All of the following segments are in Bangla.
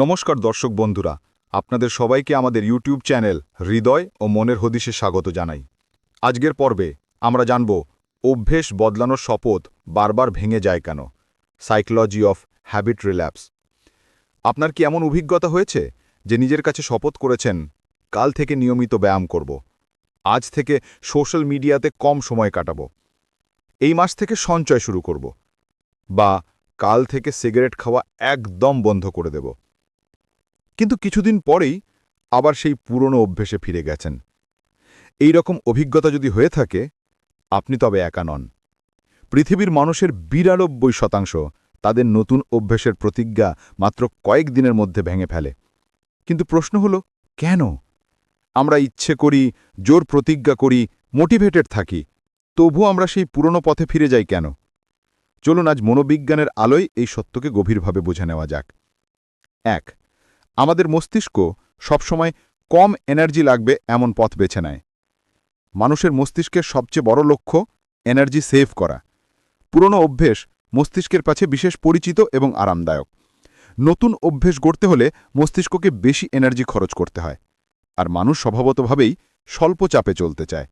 নমস্কার দর্শক বন্ধুরা, আপনাদের সবাইকে আমাদের ইউটিউব চ্যানেল হৃদয় ও মনের হদিশে স্বাগত জানাই। আজকের পর্বে আমরা জানব, অভ্যেস বদলানোর শপথ বারবার ভেঙে যায় কেন? সাইকোলজি অফ হ্যাবিট রিল্যাপস আপনার কি এমন অভিজ্ঞতা হয়েছে যে নিজের কাছে শপথ করেছেন, কাল থেকে নিয়মিত ব্যায়াম করব, আজ থেকে সোশ্যাল মিডিয়াতে কম সময় কাটাবো, এই মাস থেকে সঞ্চয় শুরু করব, বা কাল থেকে সিগারেট খাওয়া একদম বন্ধ করে দেব? কিন্তু কিছুদিন পরেই আবার সেই পুরনো অভ্যেসে ফিরে গেছেন। এই রকম অভিজ্ঞতা যদি হয়ে থাকে, আপনি তবে একা নন। পৃথিবীর মানুষের বিরানব্বই শতাংশ তাদের নতুন অভ্যেসের প্রতিজ্ঞা মাত্র কয়েক দিনের মধ্যে ভেঙে ফেলে। কিন্তু প্রশ্ন হল, কেন? আমরা ইচ্ছে করি, জোর প্রতিজ্ঞা করি, মোটিভেটেড থাকি তবু আমরা সেই পুরনো পথে ফিরে যাই কেন? চলুন আজ মনোবিজ্ঞানের আলোয় এই সত্যকে গভীরভাবে বুঝে নেওয়া যাক। এক আমাদের মস্তিষ্ক সবসময় কম এনার্জি লাগবে এমন পথ বেছে নেয়। মানুষের মস্তিষ্কের সবচেয়ে বড় লক্ষ্য এনার্জি সেভ করা। পুরনো অভ্যেস মস্তিষ্কের কাছে বিশেষ পরিচিত এবং আরামদায়ক। নতুন অভ্যেস গড়তে হলে মস্তিষ্ককে বেশি এনার্জি খরচ করতে হয় আর মানুষ স্বভাবতভাবেই স্বল্প চাপে চলতে চায়।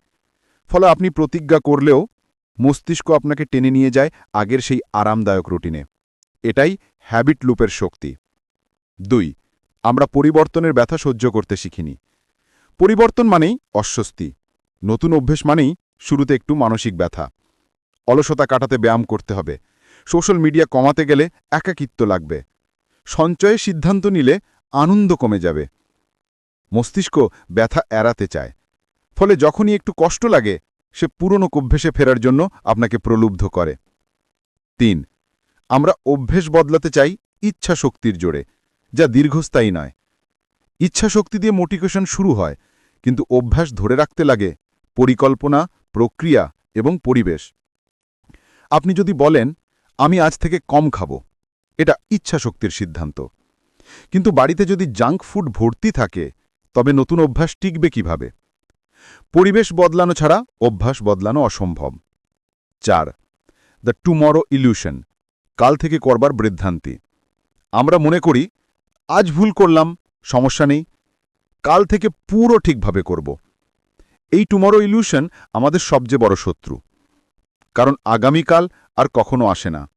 ফলে আপনি প্রতিজ্ঞা করলেও মস্তিষ্ক আপনাকে টেনে নিয়ে যায় আগের সেই আরামদায়ক রুটিনে। এটাই হ্যাবিট লুপের শক্তি। দুই আমরা পরিবর্তনের ব্যথা সহ্য করতে শিখিনি। পরিবর্তন মানেই অস্বস্তি। নতুন অভ্যেস মানেই শুরুতে একটু মানসিক ব্যথা। অলসতা কাটাতে ব্যায়াম করতে হবে। সোশ্যাল মিডিয়া কমাতে গেলে একাকিত্ব লাগবে। সঞ্চয়ে সিদ্ধান্ত নিলে আনন্দ কমে যাবে। মস্তিষ্ক ব্যথা এড়াতে চায়। ফলে যখনই একটু কষ্ট লাগে, সে পুরনো অভ্যেসে ফেরার জন্য আপনাকে প্রলুব্ধ করে। তিন, আমরা অভ্যেস বদলাতে চাই ইচ্ছা শক্তির জোরে। যা দীর্ঘস্থায়ী নয়। ইচ্ছা শক্তি দিয়ে মোটিভেশন শুরু হয়, কিন্তু অভ্যাস ধরে রাখতে লাগে পরিকল্পনা, প্রক্রিয়া এবং পরিবেশ। আপনি যদি বলেন, আমি আজ থেকে কম খাব। এটা ইচ্ছা শক্তির সিদ্ধান্ত। কিন্তু বাড়িতে যদি জাঙ্ক ফুড ভর্তি থাকে, তবে নতুন অভ্যাস টিকবে কীভাবে? পরিবেশ বদলানো ছাড়া অভ্যাস বদলানো অসম্ভব। চার, দ্য টুমরো ইলিউশন। কাল থেকে করবার বৃদ্ধান্তি। আমরা মনে করি আজ ভুল করলাম, সমস্যা নেই। কাল থেকে পুরো ঠিকভাবে করব। এই টুমরো ইলিউশন আমাদের সবচেয়ে বড় শত্রু। কারণ আগামীকাল আর কখনো আসে না।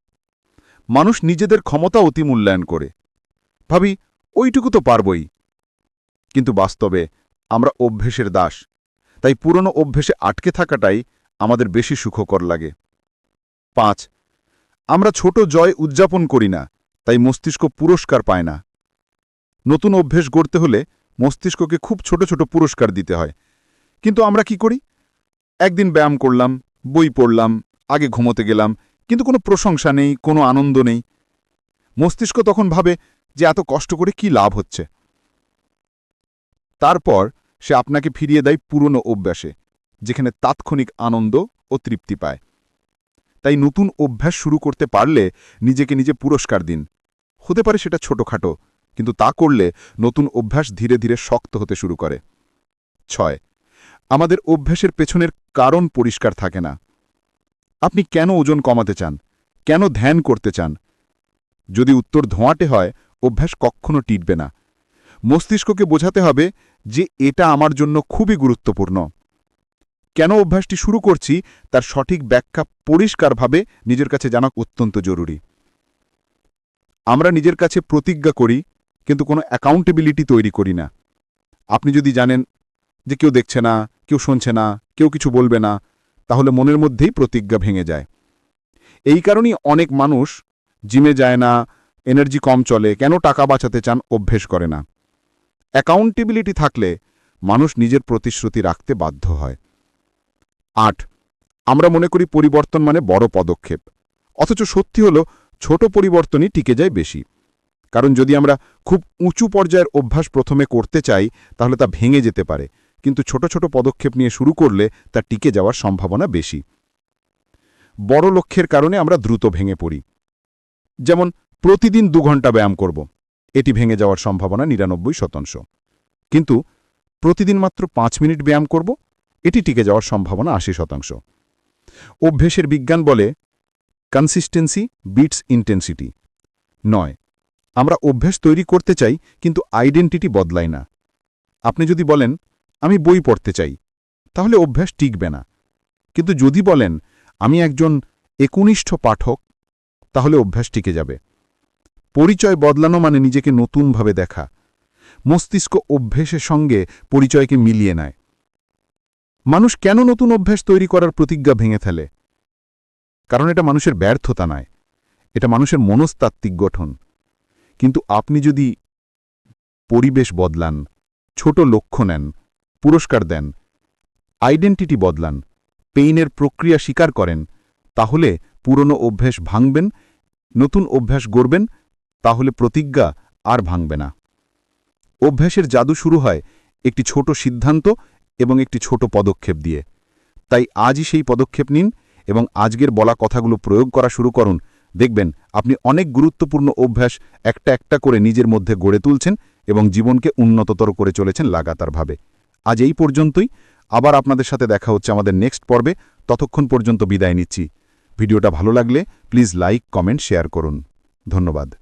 মানুষ নিজেদের ক্ষমতা অতি মূল্যায়ন করে। ভাবি, ওইটুকু তো পারবই। কিন্তু বাস্তবে আমরা অভ্যেসের দাস। তাই পুরনো অভ্যেসে আটকে থাকাটাই আমাদের বেশি সুখকর লাগে। পাঁচ, আমরা ছোট জয় উদযাপন করি না, তাই মস্তিষ্ক পুরস্কার পায় না। নতুন অভ্যেস গড়তে হলে মস্তিষ্ককে খুব ছোট ছোট পুরস্কার দিতে হয়। কিন্তু আমরা কি করি? একদিন ব্যায়াম করলাম, বই পড়লাম, আগে ঘুমোতে গেলাম, কিন্তু কোনো প্রশংসা নেই, কোনো আনন্দ নেই। মস্তিষ্ক তখন ভাবে যে এত কষ্ট করে কি লাভ হচ্ছে। তারপর সে আপনাকে ফিরিয়ে দেয় পুরনো অভ্যাসে, যেখানে তাৎক্ষণিক আনন্দ ও তৃপ্তি পায়। তাই নতুন অভ্যাস শুরু করতে পারলে নিজেকে নিজে পুরস্কার দিন। হতে পারে সেটা ছোটখাটো কিন্তু তা করলে নতুন অভ্যাস ধীরে ধীরে শক্ত হতে শুরু করে। ছয়, আমাদের অভ্যাসের পেছনের কারণ পরিষ্কার থাকে না। আপনি কেন ওজন কমাতে চান? কেন ধ্যান করতে চান? যদি উত্তর ধোঁয়াটে হয়, অভ্যাস কখনো টিটবে না। মস্তিষ্ককে বোঝাতে হবে যে এটা আমার জন্য খুবই গুরুত্বপূর্ণ। কেন অভ্যাসটি শুরু করছি, তার সঠিক ব্যাখ্যা পরিষ্কারভাবে নিজের কাছে জানা অত্যন্ত জরুরি। আমরা নিজের কাছে প্রতিজ্ঞা করি কিন্তু কোনো অ্যাকাউন্টেবিলিটি তৈরি করি না। আপনি যদি জানেন যে কেউ দেখছে না, কেউ শুনছে না, কেউ কিছু বলবে না, তাহলে মনের মধ্যেই প্রতিজ্ঞা ভেঙে যায়। এই কারণেই অনেক মানুষ জিমে যায় না এনার্জি কম চলে, কেন টাকা বাঁচাতে চান অভ্যেস করে না। অ্যাকাউন্টেবিলিটি থাকলে মানুষ নিজের প্রতিশ্রুতি রাখতে বাধ্য হয়। আট, আমরা মনে করি পরিবর্তন মানে বড় পদক্ষেপ। অথচ সত্যি হল, ছোট পরিবর্তনই টিকে যায় বেশি। কারণ যদি আমরা খুব উঁচু পর্যায়ের অভ্যাস প্রথমে করতে চাই, তাহলে তা ভেঙে যেতে পারে। কিন্তু ছোট ছোট পদক্ষেপ নিয়ে শুরু করলে তা টিকে যাওয়ার সম্ভাবনা বেশি। বড় লক্ষ্যের কারণে আমরা দ্রুত ভেঙে পড়ি। যেমন, প্রতিদিন দু ঘণ্টা ব্যায়াম করব। এটি ভেঙে যাওয়ার সম্ভাবনা নিরানব্বই শতাংশ। কিন্তু প্রতিদিন মাত্র পাঁচ মিনিট ব্যায়াম করব, এটি টিকে যাওয়ার সম্ভাবনা আশি শতাংশ। অভ্যেসের বিজ্ঞান বলে কনসিস্টেন্সি বিটস ইন্টেন্সিটি নয় আমরা অভ্যাস তৈরি করতে চাই, কিন্তু আইডেন্টিটি বদলায় না। আপনি যদি বলেন, আমি বই পড়তে চাই তাহলে অভ্যাস টিকবে না। কিন্তু যদি বলেন, আমি একজন একনিষ্ঠ পাঠক তাহলে অভ্যাস টিকে যাবে। পরিচয় বদলানো মানে নিজেকে নতুনভাবে দেখা। মস্তিষ্ক অভ্যেসের সঙ্গে পরিচয়কে মিলিয়ে নেয়। মানুষ কেন নতুন অভ্যাস তৈরি করার প্রতিজ্ঞা ভেঙে ফেলে? কারণ এটা মানুষের ব্যর্থতা নয়। এটা মানুষের মনস্তাত্ত্বিক গঠন। কিন্তু আপনি যদি পরিবেশ বদলান, ছোট লক্ষ্য নেন, পুরস্কার দেন, আইডেন্টিটি বদলান, পেইনের প্রক্রিয়া স্বীকার করেন, তাহলে পুরনো অভ্যাস ভাঙবেন, নতুন অভ্যাস গড়বেন, তাহলে প্রতিজ্ঞা আর ভাঙবে না। অভ্যাসের জাদু শুরু হয় একটি ছোট সিদ্ধান্ত এবং একটি ছোট পদক্ষেপ দিয়ে। তাই আজই সেই পদক্ষেপ নিন এবং আজকের বলা কথাগুলো প্রয়োগ করা শুরু করুন দেখবেন, আপনি অনেক গুরুত্বপূর্ণ অভ্যাস একটা একটা করে নিজের মধ্যে গড়ে তুলছেন এবং জীবনকে উন্নততর করে চলেছেন লাগাতারভাবে। আজ এই পর্যন্তই। আবার আপনাদের সাথে দেখা হচ্ছে আমাদের নেক্সট পর্বে। ততক্ষণ পর্যন্ত বিদায় নিচ্ছি। ভিডিওটা ভালো লাগলে প্লিজ লাইক, কমেন্ট, শেয়ার করুন। ধন্যবাদ।